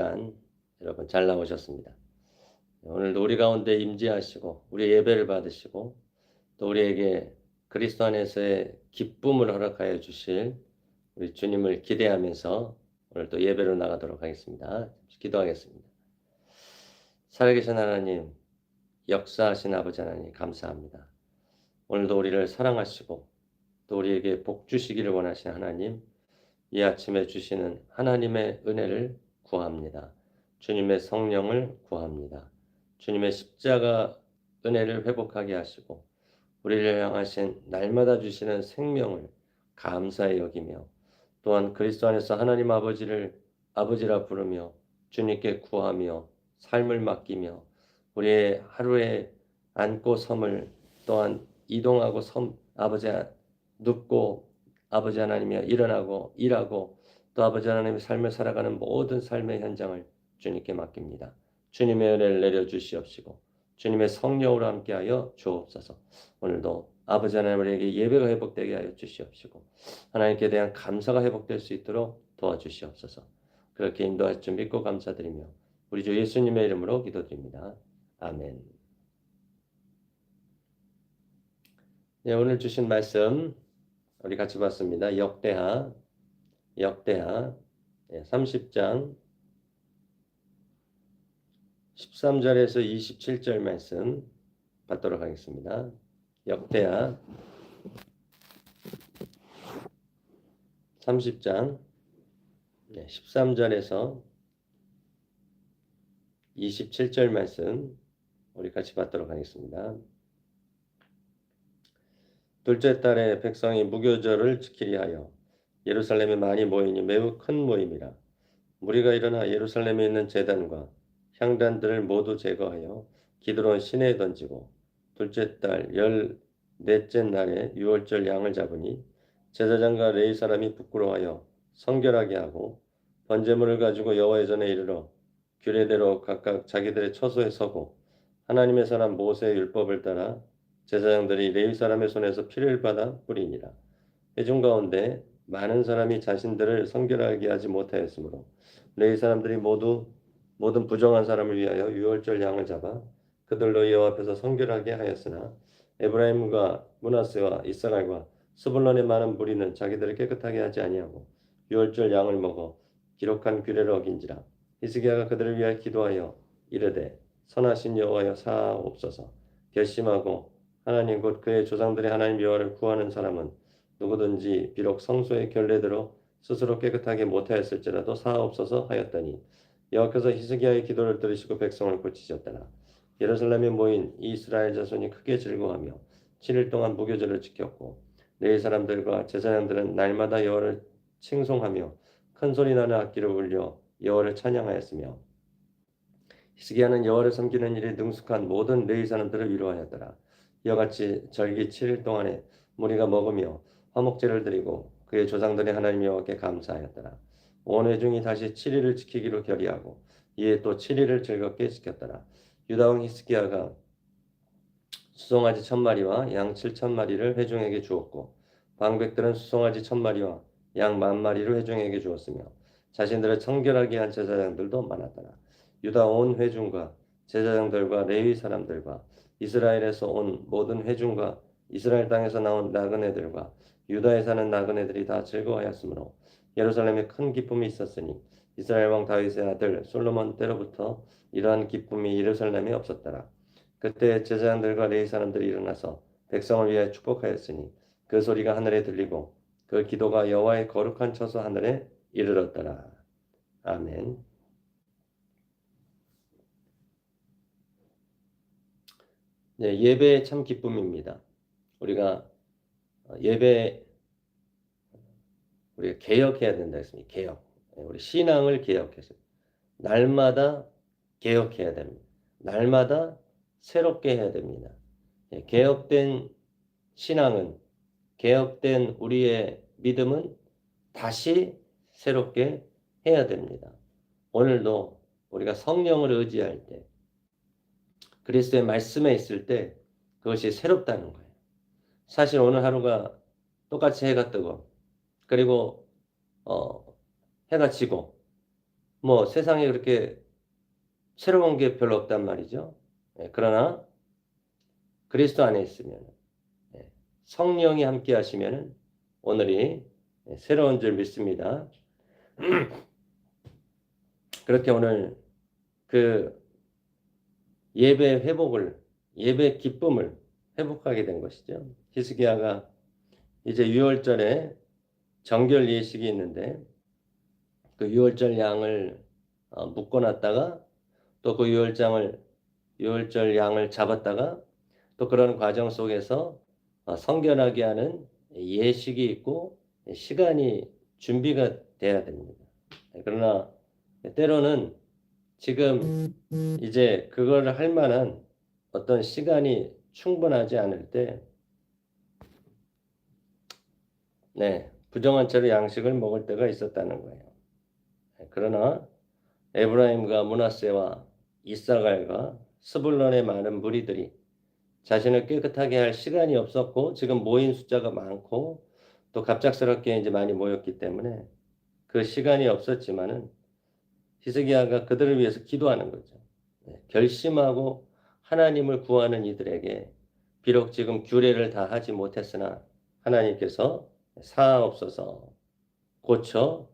시간 여러분 잘 나오셨습니다. 오늘도 우리 가운데 임재하시고 우리 예배를 받으시고 또 우리에게 그리스도 안에서의 기쁨을 허락하여 주실 우리 주님을 기대하면서 오늘 또 예배로 나가도록 하겠습니다. 기도하겠습니다. 살아계신 하나님, 역사하신 아버지 하나님 감사합니다. 오늘도 우리를 사랑하시고 또 우리에게 복 주시기를 원하신 하나님, 이 아침에 주시는 하나님의 은혜를 구합니다. 주님의 성령을 구합니다. 주님의 십자가 은혜를 회복하게 하시고 우리를 향하신 날마다 주시는 생명을 감사히 여기며 또한 그리스도 안에서 하나님 아버지를 아버지라 부르며 주님께 구하며 삶을 맡기며 우리의 하루에 앉고 섬을 또한 이동하고 섬 아버지 눕고 아버지 하나님이여 일어나고 일하고 또 아버지 하나님의 삶을 살아가는 모든 삶의 현장을 주님께 맡깁니다. 주님의 은혜를 내려 주시옵시고 주님의 성령으로 함께하여 주옵소서. 오늘도 아버지 하나님에게 예배가 회복되게 하여 주시옵시고 하나님께 대한 감사가 회복될 수 있도록 도와주시옵소서. 그렇게 인도하실 줄 믿고 감사드리며 우리 주 예수님의 이름으로 기도드립니다. 아멘. 네, 오늘 주신 말씀 우리 같이 봤습니다. 역대하 역대하 30장 13절에서 27절 말씀 받도록 하겠습니다. 역대하 30장 13절에서 27절 말씀 우리 같이 받도록 하겠습니다. 둘째 달에 백성이 무교절을 지키려 하여 예루살렘에 많이 모이니 매우 큰 모임이라 무리가 일어나 예루살렘에 있는 제단과 향단들을 모두 제거하여 기드론 시내에 던지고 둘째 달 열넷째 날에 유월절 양을 잡으니 제사장과 레이 사람이 부끄러워하여 성결하게 하고 번제물을 가지고 여호와의 전에 이르러 규례대로 각각 자기들의 처소에 서고 하나님의 사람 모세의 율법을 따라 제사장들이 레위 사람의 손에서 피를 받아 뿌리니라. 회중 가운데 많은 사람이 자신들을 성결하게 하지 못하였으므로 레위 사람들이 모두 모든 부정한 사람을 위하여 유월절 양을 잡아 그들로 여호와 앞에서 성결하게 하였으나 에브라임과 문하세와 이스라엘과 스불론의 많은 무리는 자기들을 깨끗하게 하지 아니하고 유월절 양을 먹어 기록한 규례를 어긴지라 히스기야가 그들을 위하여 기도하여 이르되 선하신 여호와여 사옵소서. 결심하고 하나님 곧 그의 조상들의 하나님 여호와를 구하는 사람은 누구든지 비록 성소의 결례대로 스스로 깨끗하게 못하였을지라도 사옵소서 하였더니 여호와께서 히스기야의 기도를 들으시고 백성을 고치셨더라. 예루살렘에 모인 이스라엘 자손이 크게 즐거워하며 7일 동안 무교절을 지켰고 네 사람들과 제사장들은 날마다 여호와를 칭송하며 큰 소리 나는 악기를 울려 여호와를 찬양하였으며 히스기야는 여호와를 섬기는 일에 능숙한 모든 레위 사람들을 위로하였더라. 이와 같이 절기 7일 동안에 무리가 먹으며 화목제를 드리고 그의 조상들의 하나님 여호와께 감사하였더라. 온 회중이 다시 7일을 지키기로 결의하고 이에 또 7일을 즐겁게 지켰더라. 유다왕 히스기야가 수송아지 천 마리와 양 칠천 마리를 회중에게 주었고 방백들은 수송아지 천 마리와 양 만 마리를 회중에게 주었으며 자신들을 청결하게 한 제사장들도 많았더라. 유다 온 회중과 제사장들과 레위 사람들과 이스라엘에서 온 모든 회중과 이스라엘 땅에서 나온 나그네들과 유다에 사는 나그네들이 다 즐거워하였으므로 예루살렘에 큰 기쁨이 있었으니 이스라엘 왕 다윗의 아들 솔로몬 때로부터 이러한 기쁨이 예루살렘에 없었더라. 그때 제사장들과 레위 사람들이 일어나서 백성을 위하여 축복하였으니 그 소리가 하늘에 들리고 그 기도가 여호와의 거룩한 처소 하늘에 이르렀더라. 아멘. 네, 예배 참 기쁨입니다. 우리가 예배 우리가 개혁해야 된다 했습니다. 개혁. 우리 신앙을 개혁해서 날마다 개혁해야 됩니다. 날마다 새롭게 해야 됩니다. 예, 개혁된 신앙은 개혁된 우리의 믿음은 다시 새롭게 해야 됩니다. 오늘도 우리가 성령을 의지할 때 그리스도의 말씀에 있을 때 그것이 새롭다는 거예요. 사실 오늘 하루가 똑같이 해가 뜨고 그리고 어, 해가 지고 뭐 세상에 그렇게 새로운 게 별로 없단 말이죠. 예, 그러나 그리스도 안에 있으면 예, 성령이 함께 하시면 오늘이 예, 새로운 줄 믿습니다. 그렇게 오늘 그 예배 회복을 예배 기쁨을 회복하게 된 것이죠. 히스기야가 이제 6월절에 정결 예식이 있는데 그 6월절 양을 어, 묶어놨다가 또그 6월장을 6월절 양을 잡았다가 또 그런 과정 속에서 어, 성결하게 하는 예식이 있고 시간이 준비가 돼야 됩니다. 그러나 때로는 지금 이제 그걸 할 만한 어떤 시간이 충분하지 않을 때, 네, 부정한 채로 양식을 먹을 때가 있었다는 거예요. 그러나 에브라임과 문하세와 이사갈과 스불론의 많은 무리들이 자신을 깨끗하게 할 시간이 없었고 지금 모인 숫자가 많고 또 갑작스럽게 이제 많이 모였기 때문에 그 시간이 없었지만은 히스기야가 그들을 위해서 기도하는 거죠. 네, 결심하고 하나님을 구하는 이들에게 비록 지금 규례를 다 하지 못했으나 하나님께서 사옵소서 고쳐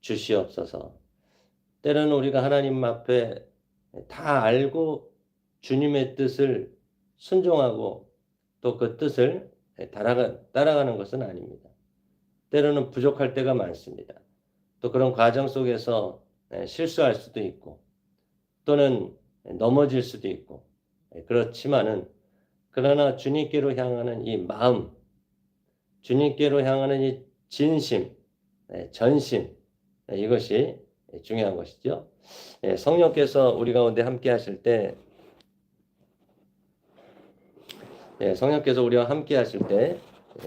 주시옵소서. 때로는 우리가 하나님 앞에 다 알고 주님의 뜻을 순종하고 또 그 뜻을 따라가, 따라가 는 것은 아닙니다. 때로는 부족할 때가 많습니다. 또 그런 과정 속에서 실수할 수도 있고 또는 넘어질 수도 있고 그렇지만은 그러나 주님께로 향하는 이 마음, 주님께로 향하는 이 진심, 전심 이것이 중요한 것이죠. 성령께서 우리 가운데 함께 하실 때 성령께서 우리와 함께 하실 때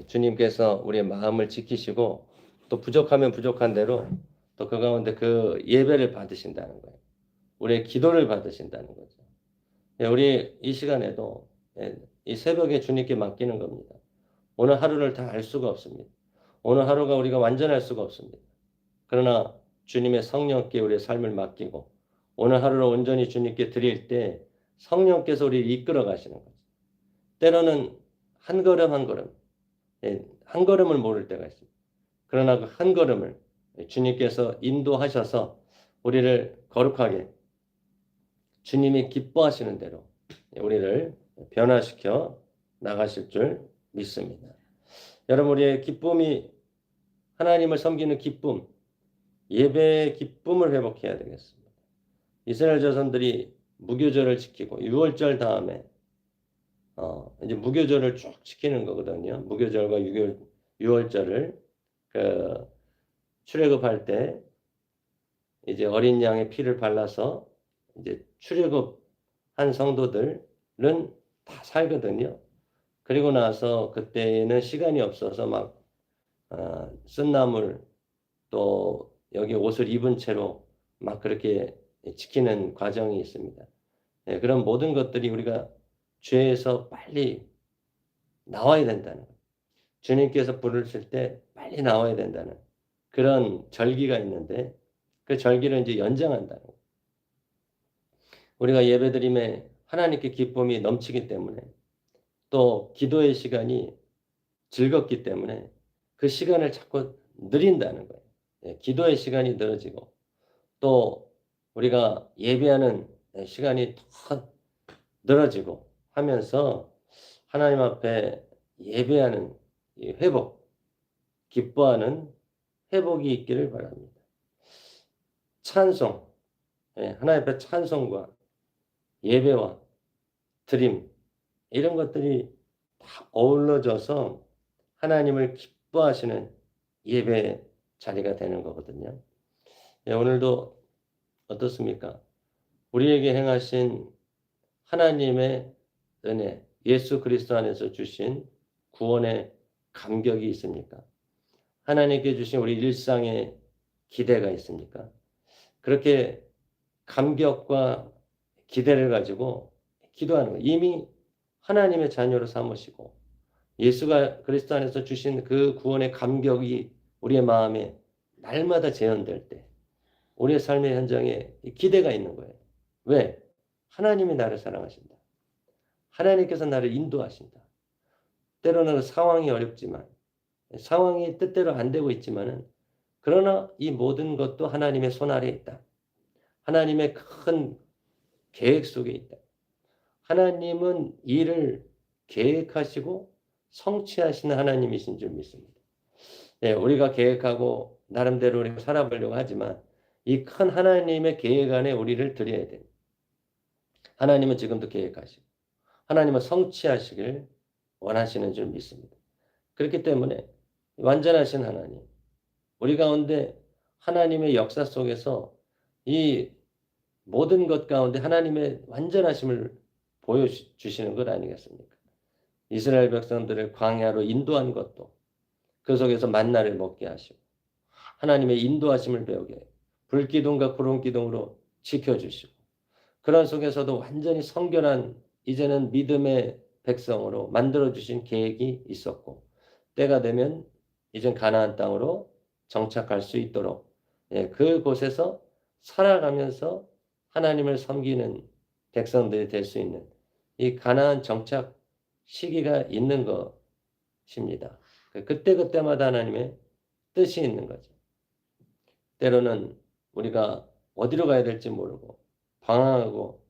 주님께서 우리의 마음을 지키시고 또 부족하면 부족한 대로 또 그 가운데 그 예배를 받으신다는 거예요. 우리의 기도를 받으신다는 거죠. 우리 이 시간에도 이 새벽에 주님께 맡기는 겁니다. 오늘 하루를 다 알 수가 없습니다. 오늘 하루가 우리가 완전할 수가 없습니다. 그러나 주님의 성령께 우리의 삶을 맡기고 오늘 하루를 온전히 주님께 드릴 때 성령께서 우리를 이끌어 가시는 거죠. 때로는 한 걸음 한 걸음, 한 걸음을 모를 때가 있습니다. 그러나 그 한 걸음을 주님께서 인도하셔서 우리를 거룩하게 주님이 기뻐하시는 대로 우리를 변화시켜 나가실 줄 믿습니다. 여러분 우리의 기쁨이 하나님을 섬기는 기쁨, 예배의 기쁨을 회복해야 되겠습니다. 이스라엘 자손들이 무교절을 지키고 6월절 다음에 어, 이제 무교절을 쭉 지키는 거거든요. 무교절과 6월, 6월절을 그 출애굽할 때 이제 어린 양의 피를 발라서 이제 출애굽한 성도들은 다 살거든요. 그리고 나서 그때는 시간이 없어서 막 어, 쓴나물 또 여기 옷을 입은 채로 막 그렇게 지키는 과정이 있습니다. 네, 그런 모든 것들이 우리가 죄에서 빨리 나와야 된다는 것. 주님께서 부르실 때 빨리 나와야 된다는 그런 절기가 있는데 그 절기를 이제 연장한다는 것. 우리가 예배드림에 하나님께 기쁨이 넘치기 때문에 또 기도의 시간이 즐겁기 때문에 그 시간을 자꾸 느린다는 거예요. 예, 기도의 시간이 늘어지고 또 우리가 예배하는 시간이 더 늘어지고 하면서 하나님 앞에 예배하는 회복, 기뻐하는 회복이 있기를 바랍니다. 찬송, 예, 하나님 앞에 찬송과 예배와 드림, 이런 것들이 다 어우러져서 하나님을 기뻐하시는 예배 자리가 되는 거거든요. 예, 오늘도 어떻습니까? 우리에게 행하신 하나님의 은혜, 예수 그리스도 안에서 주신 구원의 감격이 있습니까? 하나님께 주신 우리 일상의 기대가 있습니까? 그렇게 감격과 기대를 가지고 기도하는 거예요. 이미 하나님의 자녀로 삼으시고 예수가 그리스도 안에서 주신 그 구원의 감격이 우리의 마음에 날마다 재현될 때 우리의 삶의 현장에 이 기대가 있는 거예요. 왜? 하나님이 나를 사랑하신다. 하나님께서 나를 인도하신다. 때로는 그 상황이 어렵지만 상황이 뜻대로 안 되고 있지만은 그러나 이 모든 것도 하나님의 손 아래 있다. 하나님의 큰 계획 속에 있다. 하나님은 일을 계획하시고 성취하시는 하나님이신 줄 믿습니다. 예, 우리가 계획하고 나름대로 우리가 살아보려고 하지만 이 큰 하나님의 계획 안에 우리를 드려야 돼요. 하나님은 지금도 계획하시고 하나님은 성취하시길 원하시는 줄 믿습니다. 그렇기 때문에 완전하신 하나님, 우리 가운데 하나님의 역사 속에서 이 모든 것 가운데 하나님의 완전하심을 보여주시는 것 아니겠습니까? 이스라엘 백성들을 광야로 인도한 것도 그 속에서 만나를 먹게 하시고 하나님의 인도하심을 배우게. 불기둥과 구름기둥으로 지켜주시고 그런 속에서도 완전히 성결한 이제는 믿음의 백성으로 만들어주신 계획이 있었고 때가 되면 이젠 가나안 땅으로 정착할 수 있도록 예, 그곳에서 살아가면서 하나님을 섬기는 백성들이 될 수 있는 이 가나안 정착 시기가 있는 것입니다. 그때 그때마다 하나님의 뜻이 있는 거죠. 때로는 우리가 어디로 가야 될지 모르고 방황하고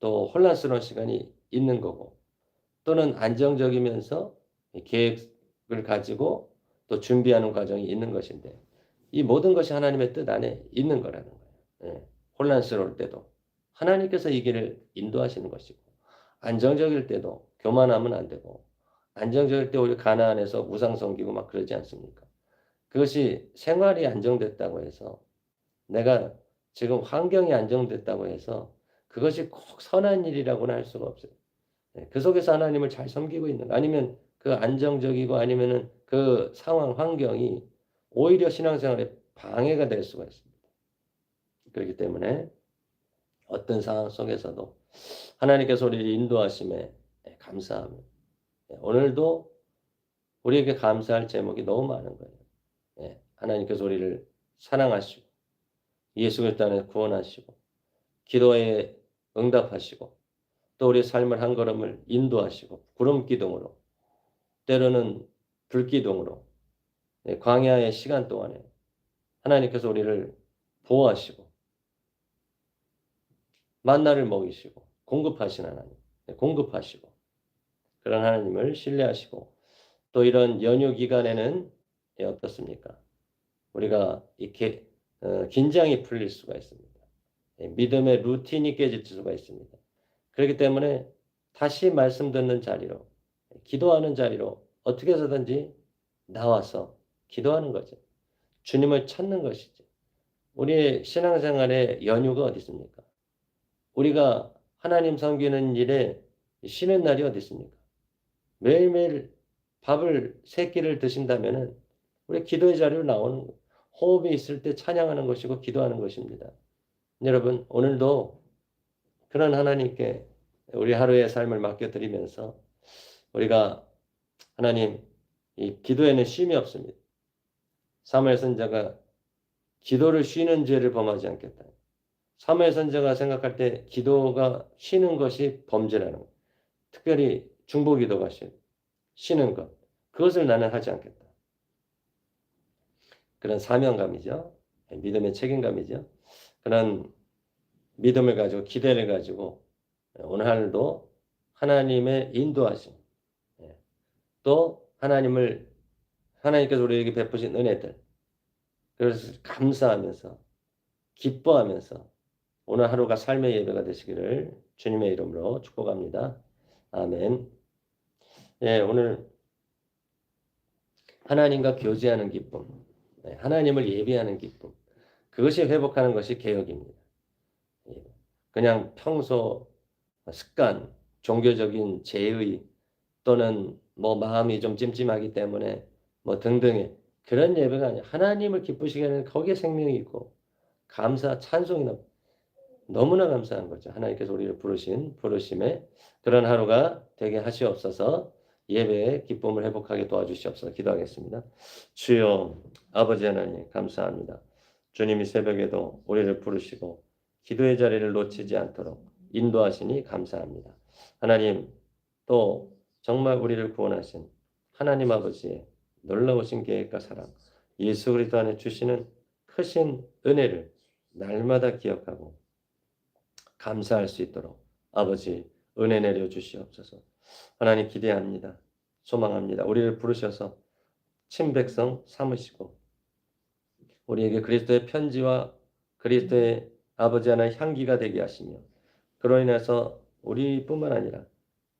또 혼란스러운 시간이 있는 거고 또는 안정적이면서 계획을 가지고 또 준비하는 과정이 있는 것인데 이 모든 것이 하나님의 뜻 안에 있는 거라는 거예요. 예, 혼란스러울 때도 하나님께서 이 길을 인도하시는 것이고 안정적일 때도 교만하면 안 되고 안정적일 때 우리 가나안에서 우상 섬기고 막 그러지 않습니까? 그것이 생활이 안정됐다고 해서 내가 지금 환경이 안정됐다고 해서 그것이 꼭 선한 일이라고는 할 수가 없어요. 네, 그 속에서 하나님을 잘 섬기고 있는 거 아니면 그 안정적이고 아니면은 그 상황 환경이 오히려 신앙생활에 방해가 될 수가 있습니다. 그렇기 때문에 어떤 상황 속에서도 하나님께서 우리를 인도하심에 감사하며 예, 오늘도 우리에게 감사할 제목이 너무 많은 거예요. 예, 하나님께서 우리를 사랑하시고 예수 그리스도 안에 구원하시고 기도에 응답하시고 또 우리의 삶을 한 걸음을 인도하시고 구름 기둥으로 때로는 불 기둥으로 예, 광야의 시간 동안에 하나님께서 우리를 보호하시고 만나를 먹이시고 공급하신 하나님, 공급하시고 그런 하나님을 신뢰하시고 또 이런 연휴 기간에는 어떻습니까? 우리가 이렇게 어, 긴장이 풀릴 수가 있습니다. 예, 믿음의 루틴이 깨질 수가 있습니다. 그렇기 때문에 다시 말씀 듣는 자리로 기도하는 자리로 어떻게 해서든지 나와서 기도하는 거죠. 주님을 찾는 것이죠. 우리의 신앙생활의 연휴가 어디 있습니까? 우리가 하나님 섬기는 일에 쉬는 날이 어디 있습니까? 매일매일 밥을 세 끼를 드신다면은 우리 기도의 자리로 나오는 호흡이 있을 때 찬양하는 것이고 기도하는 것입니다. 여러분 오늘도 그런 하나님께 우리 하루의 삶을 맡겨드리면서 우리가 하나님 이 기도에는 쉼이 없습니다. 사무엘 선자가 기도를 쉬는 죄를 범하지 않겠다. 사무엘 선자가 생각할 때 기도가 쉬는 것이 범죄라는 것. 특별히 중보 기도가 쉬는 것. 그것을 나는 하지 않겠다. 그런 사명감이죠. 믿음의 책임감이죠. 그런 믿음을 가지고 기대를 가지고 오늘 하늘도 하나님의 인도하심 예, 또 하나님을 하나님께서 우리에게 베푸신 은혜들 그래서 감사하면서 기뻐하면서 오늘 하루가 삶의 예배가 되시기를 주님의 이름으로 축복합니다. 아멘. 예, 오늘 하나님과 교제하는 기쁨, 예, 하나님을 예배하는 기쁨, 그것이 회복하는 것이 개혁입니다. 예, 그냥 평소 습관, 종교적인 제의 또는 뭐 마음이 좀 찜찜하기 때문에 뭐 등등의 그런 예배가 아니라 하나님을 기쁘시게 하는 거기에 생명이 있고 감사, 찬송이 나 너무나 감사한 거죠. 하나님께서 우리를 부르신 부르심에 그런 하루가 되게 하시옵소서. 예배의 기쁨을 회복하게 도와주시옵소서. 기도하겠습니다. 주여 아버지 하나님 감사합니다. 주님이 새벽에도 우리를 부르시고 기도의 자리를 놓치지 않도록 인도하시니 감사합니다. 하나님 또 정말 우리를 구원하신 하나님 아버지의 놀라우신 계획과 사랑, 예수 그리스도 안에 주시는 크신 은혜를 날마다 기억하고 감사할 수 있도록 아버지 은혜 내려 주시옵소서. 하나님 기대합니다. 소망합니다. 우리를 부르셔서 친백성 삼으시고 우리에게 그리스도의 편지와 그리스도의 아버지 하나의 향기가 되게 하시며 그로 인해서 우리뿐만 아니라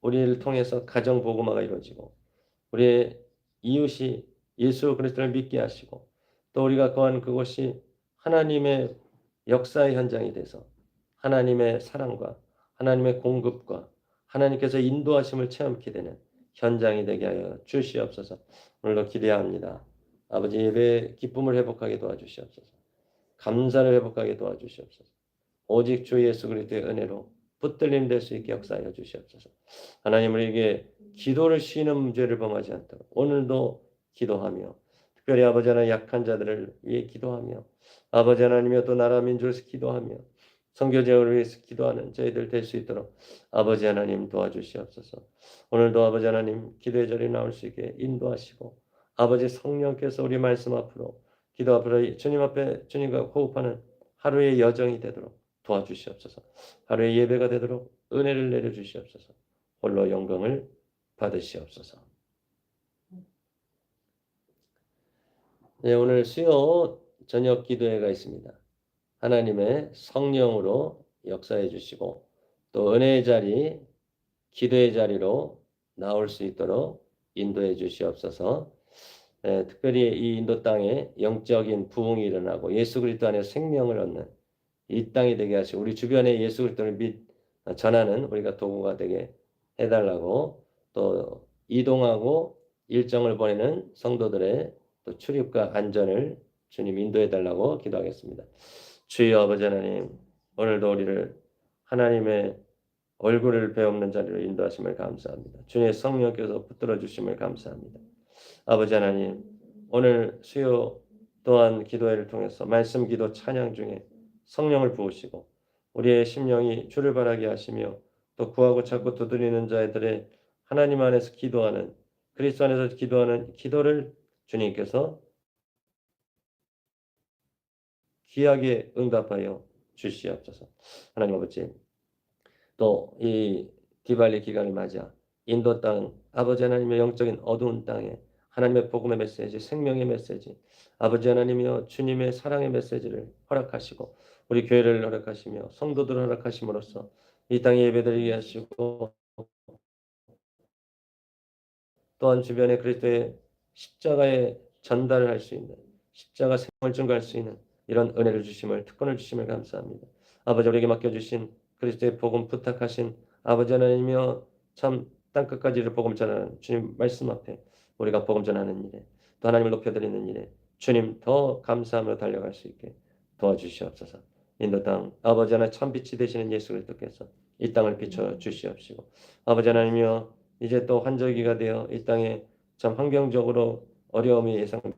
우리를 통해서 가정 복음화가 이루어지고 우리의 이웃이 예수 그리스도를 믿게 하시고 또 우리가 거한 그곳이 하나님의 역사의 현장이 돼서 하나님의 사랑과 하나님의 공급과 하나님께서 인도하심을 체험케 되는 현장이 되게 하여 주시옵소서. 오늘도 기대합니다. 아버지 예배 기쁨을 회복하게 도와주시옵소서. 감사를 회복하게 도와주시옵소서. 오직 주 예수 그리스도의 은혜로 붙들림 될 수 있게 역사하여 주시옵소서. 하나님 우리에게 기도를 쉬는 문제를 범하지 않도록 오늘도 기도하며 특별히 아버지 하나님 약한 자들을 위해 기도하며 아버지 하나님이여 또 나라 민족을 위해서 기도하며 선교제를 위해서 기도하는 저희들 될 수 있도록 아버지 하나님 도와주시옵소서. 오늘도 아버지 하나님 기도의 자리에 나올 수 있게 인도하시고 아버지 성령께서 우리 말씀 앞으로 기도 앞으로 주님 앞에 주님과 호흡하는 하루의 여정이 되도록 도와주시옵소서. 하루의 예배가 되도록 은혜를 내려 주시옵소서. 홀로 영광을 받으시옵소서. 네, 오늘 수요 저녁 기도회가 있습니다. 하나님의 성령으로 역사해 주시고 또 은혜의 자리, 기도의 자리로 나올 수 있도록 인도해 주시옵소서. 네, 특별히 이 인도 땅에 영적인 부흥이 일어나고 예수 그리스도 안에 생명을 얻는 이 땅이 되게 하시고 우리 주변에 예수 그리스도를 믿 전하는 우리가 도구가 되게 해달라고 또 이동하고 일정을 보내는 성도들의 또 출입과 안전을 주님 인도해 달라고 기도하겠습니다. 주여 아버지 하나님 오늘도 우리를 하나님의 얼굴을 배우는 자리로 인도하심을 감사합니다. 주님의 성령께서 붙들어 주심을 감사합니다. 아버지 하나님 오늘 수요 또한 기도회를 통해서 말씀 기도 찬양 중에 성령을 부으시고 우리의 심령이 주를 바라게 하시며 또 구하고 찾고 두드리는 자들의 하나님 안에서 기도하는 그리스도 안에서 기도하는 기도를 주님께서 귀하게 응답하여 주시옵소서. 하나님 아버지 또 이 디발리 기간을 맞아 인도 땅 아버지 하나님의 영적인 어두운 땅에 하나님의 복음의 메시지, 생명의 메시지, 아버지 하나님이여 주님의 사랑의 메시지를 허락하시고 우리 교회를 허락하시며 성도들을 허락하심으로써 이 땅에 예배드리게 하시고 또한 주변에 그리스도의 십자가의 전달을 할 수 있는 십자가 생활 증거할 수 있는 이런 은혜를 주심을 특권을 주심을 감사합니다. 아버지 우리에게 맡겨주신 그리스도의 복음 부탁하신 아버지 하나님이여 참 땅끝까지 를 복음 전하는 주님 말씀 앞에 우리가 복음 전하는 일에 또 하나님을 높여드리는 일에 주님 더 감사함으로 달려갈 수 있게 도와주시옵소서. 인도 땅 아버지 하나 참 빛이 되시는 예수 그리스도께서 이 땅을 비춰 주시옵시고 아버지 하나님이여 이제 또 환절기가 되어 이 땅에 참 환경적으로 어려움이 예상되는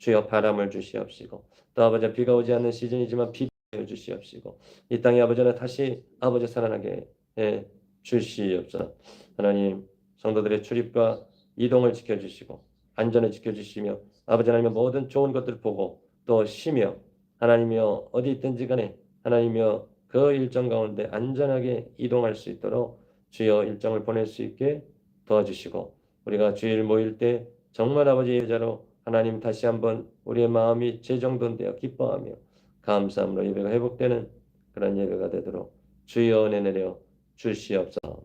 주여 바람을 주시옵시고 또 아버지 비가 오지 않는 시즌이지만 비 주시옵시고 이 땅에 아버지 는 다시 아버지 살아나게 해 주시옵소서. 하나님 성도들의 출입과 이동을 지켜주시고 안전을 지켜주시며 아버지 하나님의 모든 좋은 것들을 보고 또 쉬며 하나님이여 어디 있든지 간에 하나님이여 그 일정 가운데 안전하게 이동할 수 있도록 주여 일정을 보낼 수 있게 도와주시고 우리가 주일 모일 때 정말 아버지의 여자로 하나님 다시 한번 우리의 마음이 재정돈되어 기뻐하며 감사함으로 예배가 회복되는 그런 예배가 되도록 주여 은혜 내려 주시옵소서.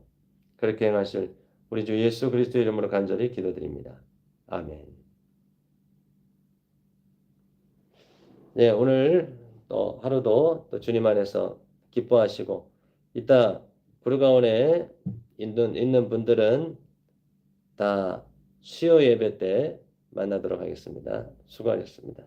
그렇게 행하실 우리 주 예수 그리스도 이름으로 간절히 기도드립니다. 아멘. 네, 오늘 또 하루도 또 주님 안에서 기뻐하시고 이따 부르가온에 있는, 있는 분들은 다 수요 예배 때 만나도록 하겠습니다. 수고하셨습니다.